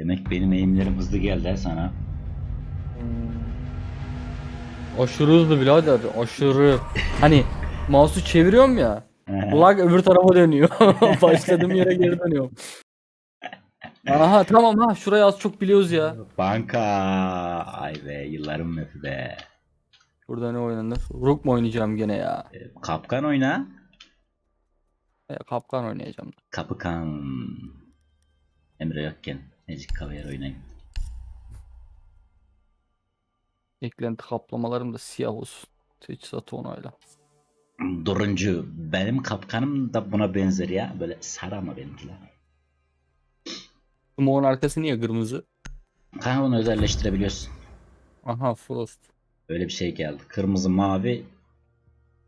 Demek benim eğimlerim hızlı geldi ha sana. Aşırı hızlı birader. Aşırı. Hani mouse'u çeviriyorum ya. Kulak öbür tarafa dönüyor. Başladığım yere geri dönüyorum. Aha tamam ha şurayı az çok biliyoruz ya. Banka. Ay be yıllarım mefi be. Burada ne oynanır? Rook mu oynayacağım gene ya? Ee, Kapkan oyna. E, kapkan oynayacağım. Kapıkan. Emre yokken. Necik Kavayer oynayın. Eklenti kaplamalarım da siyah olsun. Teçhizatı onayla. Duruncu. Benim kapkanım da buna benzer ya. Böyle sarı ama benimkiler. Smoke'un arkası niye kırmızı? Kanka onu özelleştirebiliyorsun. Aha Frost. Öyle bir şey geldi. Kırmızı, mavi.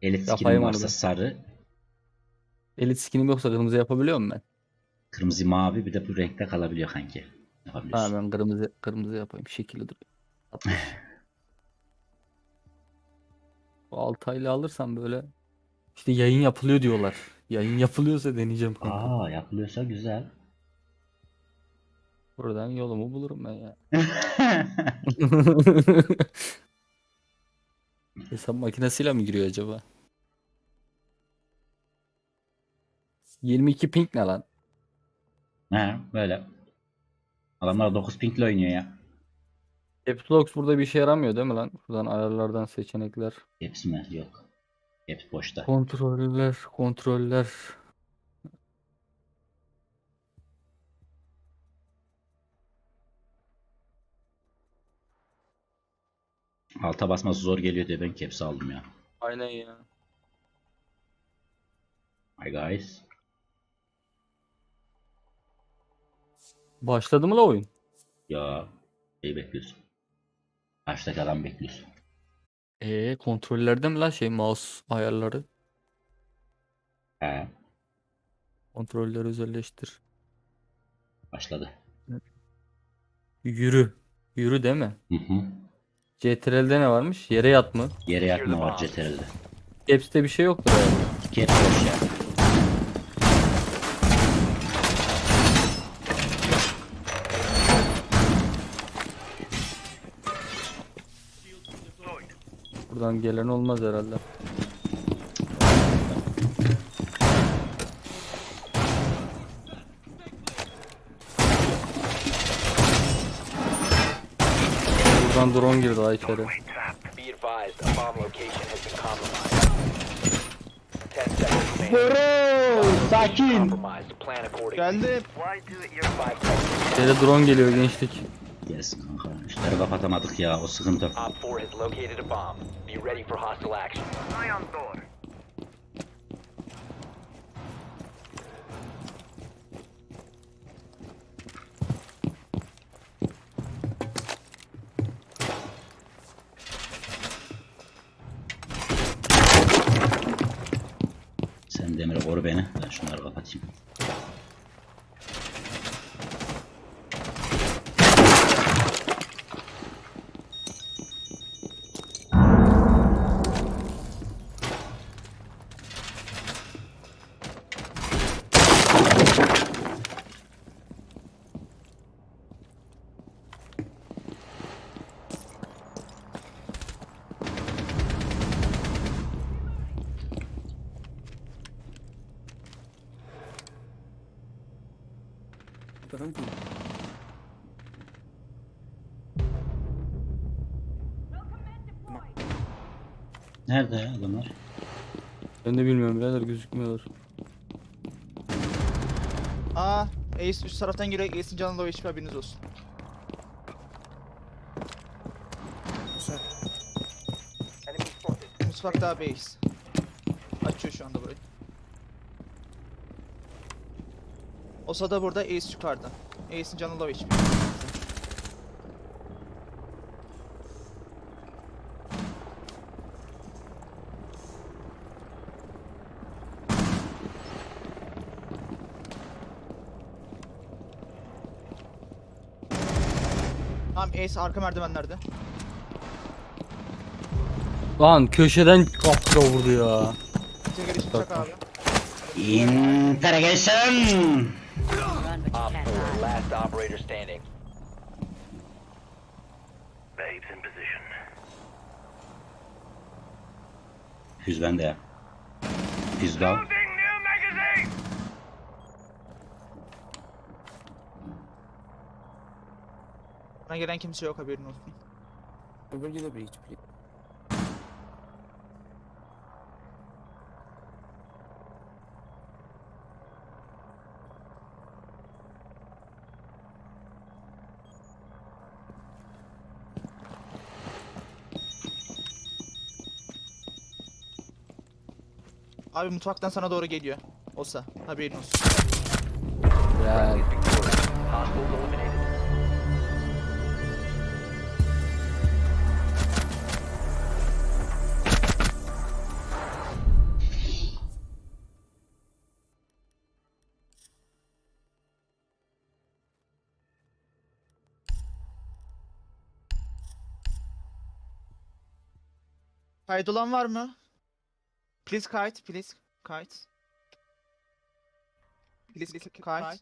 Elit Yapayım skinim varsa sarı. Elit skinim yoksa kırmızı yapabiliyor muyum ben? Kırmızı, mavi bir de bu renkte kalabiliyor kanki. Yapabiliyorsun. ben kırmızı kırmızı yapayım. Şekilli duruyor. Bu Altaylı alırsam böyle işte yayın yapılıyor diyorlar. Yayın yapılıyorsa deneyeceğim kanka. Aa yapılıyorsa güzel. Buradan yolumu bulurum ben ya. Hesap makinesiyle mi giriyor acaba? 22 ping ne lan? He böyle. Adamlar 9 pinkle oynuyor ya. Caps Lock burada bir işe yaramıyor değil mi lan? Buradan ayarlardan seçenekler. Hepsi mi? Yok. Hepsi boşta. Kontroller, kontroller. Alta basması zor geliyor diye ben caps aldım ya. Aynen ya. Hi guys. Başladı mı la oyun? Ya şey bekliyorsun. Karşıdaki adam bekliyorsun. Ee kontrollerde mi lan şey mouse ayarları? He Kontrolleri özelleştir. başladı. Yürü. Yürü değil mi? Hı hı. CTRL'de ne varmış? Yere yat mı? Yere yatma var CTRL'de. Caps'te bir şey yoktur herhalde. Cap boş ya. Buradan gelen olmaz herhalde. Buradan drone girdi daha içeri. Be advised, a bomb location has been compromised. 10 seconds remaining. sakin. Seconds. İçeri drone geliyor gençlik. Yes kanka. İşleri kapatamadık ya o sıkıntı. Op 4 has located a bomb. Be ready for hostile action. Sen Demir koru beni. Ben şunları kapatayım. Nerede ya adamlar? Ben de bilmiyorum birader gözükmüyorlar. Aa, Ace üst taraftan giriyor. Ace'in canında o hiçbir haberiniz olsun. Mutfakta abi Ace. Açıyor şu anda burayı. Osa da burada, Ace yukarıda. Ace'in canı low HP. Tamam Ace arka merdivenlerde. Lan köşeden kapıda vurdu ya. Tekrar işin çak abi. Interrogation! Run, Op 4, last operator standing. Babes in position. He's bende ya. He's down. Loading new magazine! Gelen kimse yok haberin olsun. Over to the please. Abi mutfaktan sana doğru geliyor. Olsa haberin olsun. Ya Victorious. Hostiles eliminated. Kayıt olan var mı? Please kayıt, please kayıt. Please kayıt.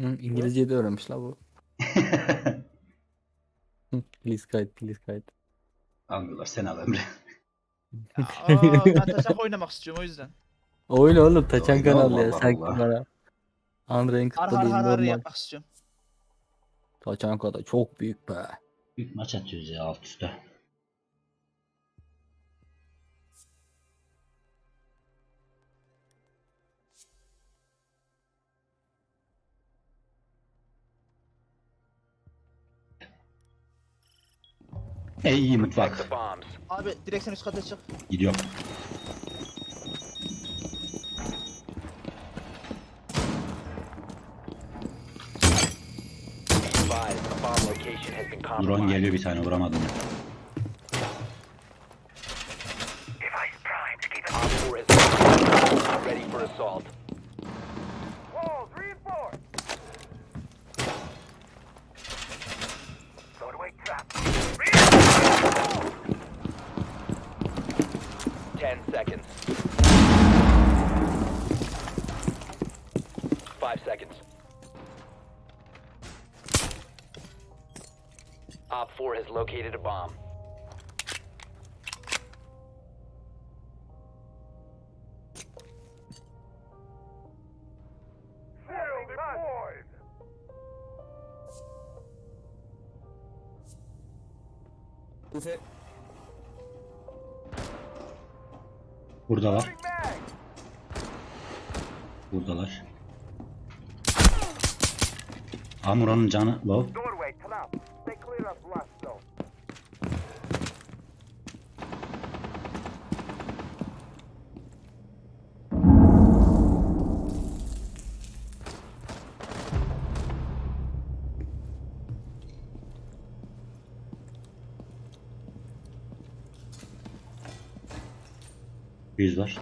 Hı, İngilizceyi de öğrenmiş la bu. Hı, Please guide, please guide. Almıyorlar sen al Emre. Aa, ben taşak oynamak istiyorum o yüzden. Öyle oğlum taçan kanal Allah ya Allah sen Allah. bana. Har Unranked'da har değil har har normal. yapmak istiyorum. Taçan kadar çok büyük be. Büyük maç atıyoruz ya alt üstte. Ey iyi mutfak. Abi direkt sen üst kata çık. Gidiyorum. Drone geliyor bir tane vuramadım. Five seconds. Op 4 has located a bomb. Buradalar. Buradalar. Amuran'ın canı low. 100 var.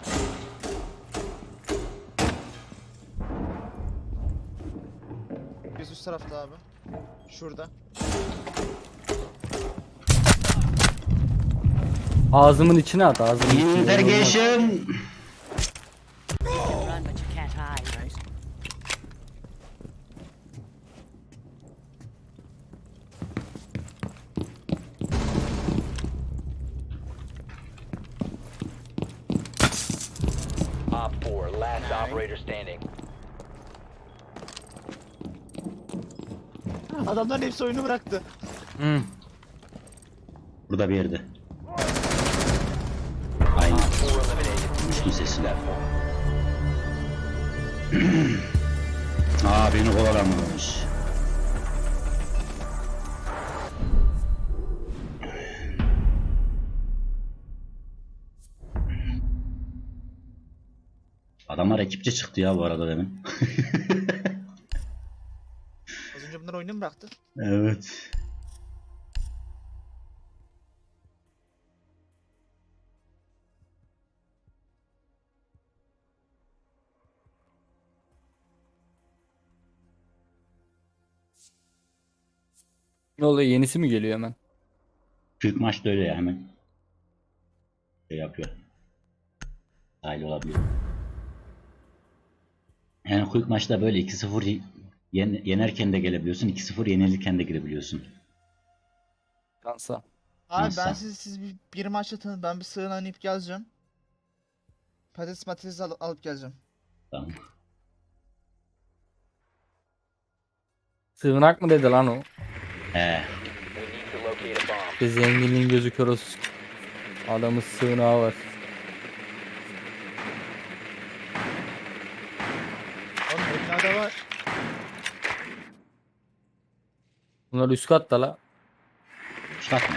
Biz üst tarafta abi. Şurada. Ağzımın içine at ağzımın içine. Interrogation. Standing. Adamların hepsi oyunu bıraktı. Hı. Burada bir yerde. Aynen. Op 4 eliminated. Düştü sesler. Aa beni kovalamış. Adamlar ekipçe çıktı ya bu arada demin. Az önce bunlar oyunu mu bıraktı? evet. Ne oluyor yenisi mi geliyor hemen? Türk maçta öyle ya hemen. Şey yapıyor. Dahil olabiliyor. Yani quick maçta böyle 2-0 yen- yenerken de gelebiliyorsun, 2-0 yenilirken de girebiliyorsun. Kansa. Abi Nasıl? ben siz, siz bir, bir maç atın. Ben bir sığına inip geleceğim. Patates patates al- alıp geleceğim. Tamam. Sığınak mı dedi lan o? He. Zenginliğin gözü kör olsun. Adamın sığınağı var. Dünyada var. Bunlar üst katta la. Şart mı?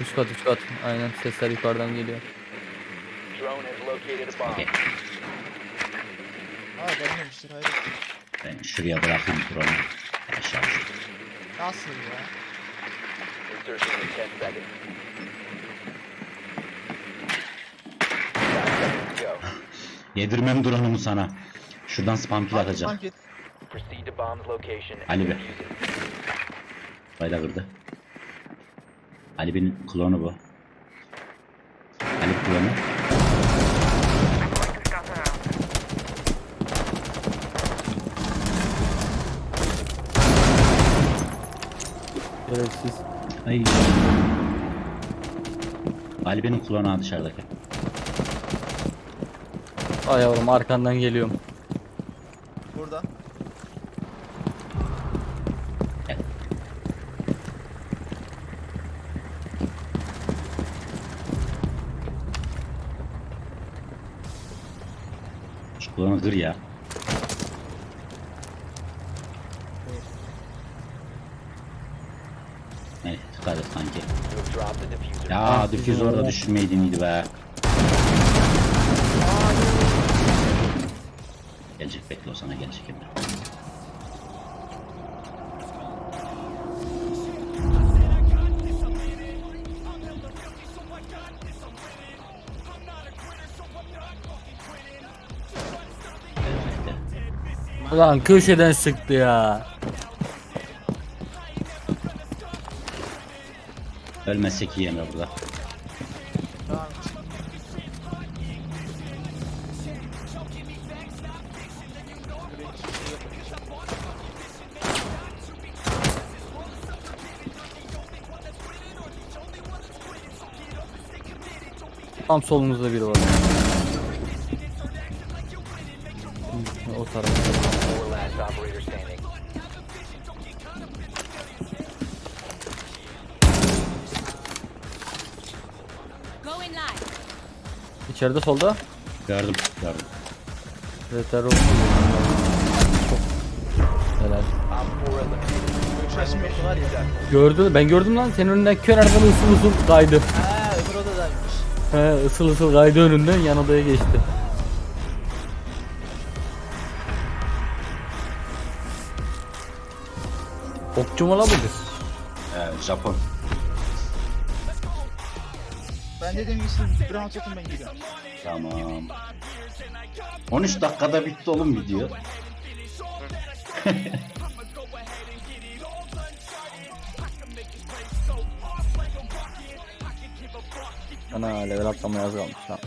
Üst kat üst kat. Aynen sesler yukarıdan geliyor. Drone has located a bomb. Aa gelmemiştir hayır. Ben şuraya bırakayım drone'u. Aşağı. Nasıl ya? Insertion in 10 seconds. Yedirmem drone'umu sana. Şuradan spam kill and Ali be. Bayla kırdı. Ali benim klonu bu. Ali klonu. Gereksiz. Ay. Ali benim klonu dışarıdaki. Ay yavrum arkandan geliyorum. Burada. Şu klonu kır ya. Neyse dikkat et sanki. Ya difüz orada düşürmeydin iyiydi be. Gelecek bekle o sana gelecek Emre. Ulan köşeden sıktı ya. Ölmezsek iyi Emre burada. Tam solumuzda biri var. O tarafta. İçeride solda. Gördüm gördüm. Veter. Çok. Helal. Op 4 eliminated. Şaşım yoktu var ya. Gördü, ben gördüm lan senin önünden kör arkadan ısıl ısıl kaydı. He ısıl ısıl kaydı önünden yan odaya geçti. Okçu mu kız? Ee, Japon. Ben dediğim gibi siz bir round atın ben gidiyorum. Tamam. 13 dakikada bitti oğlum video. Kann er Level Up Summoners also, ja.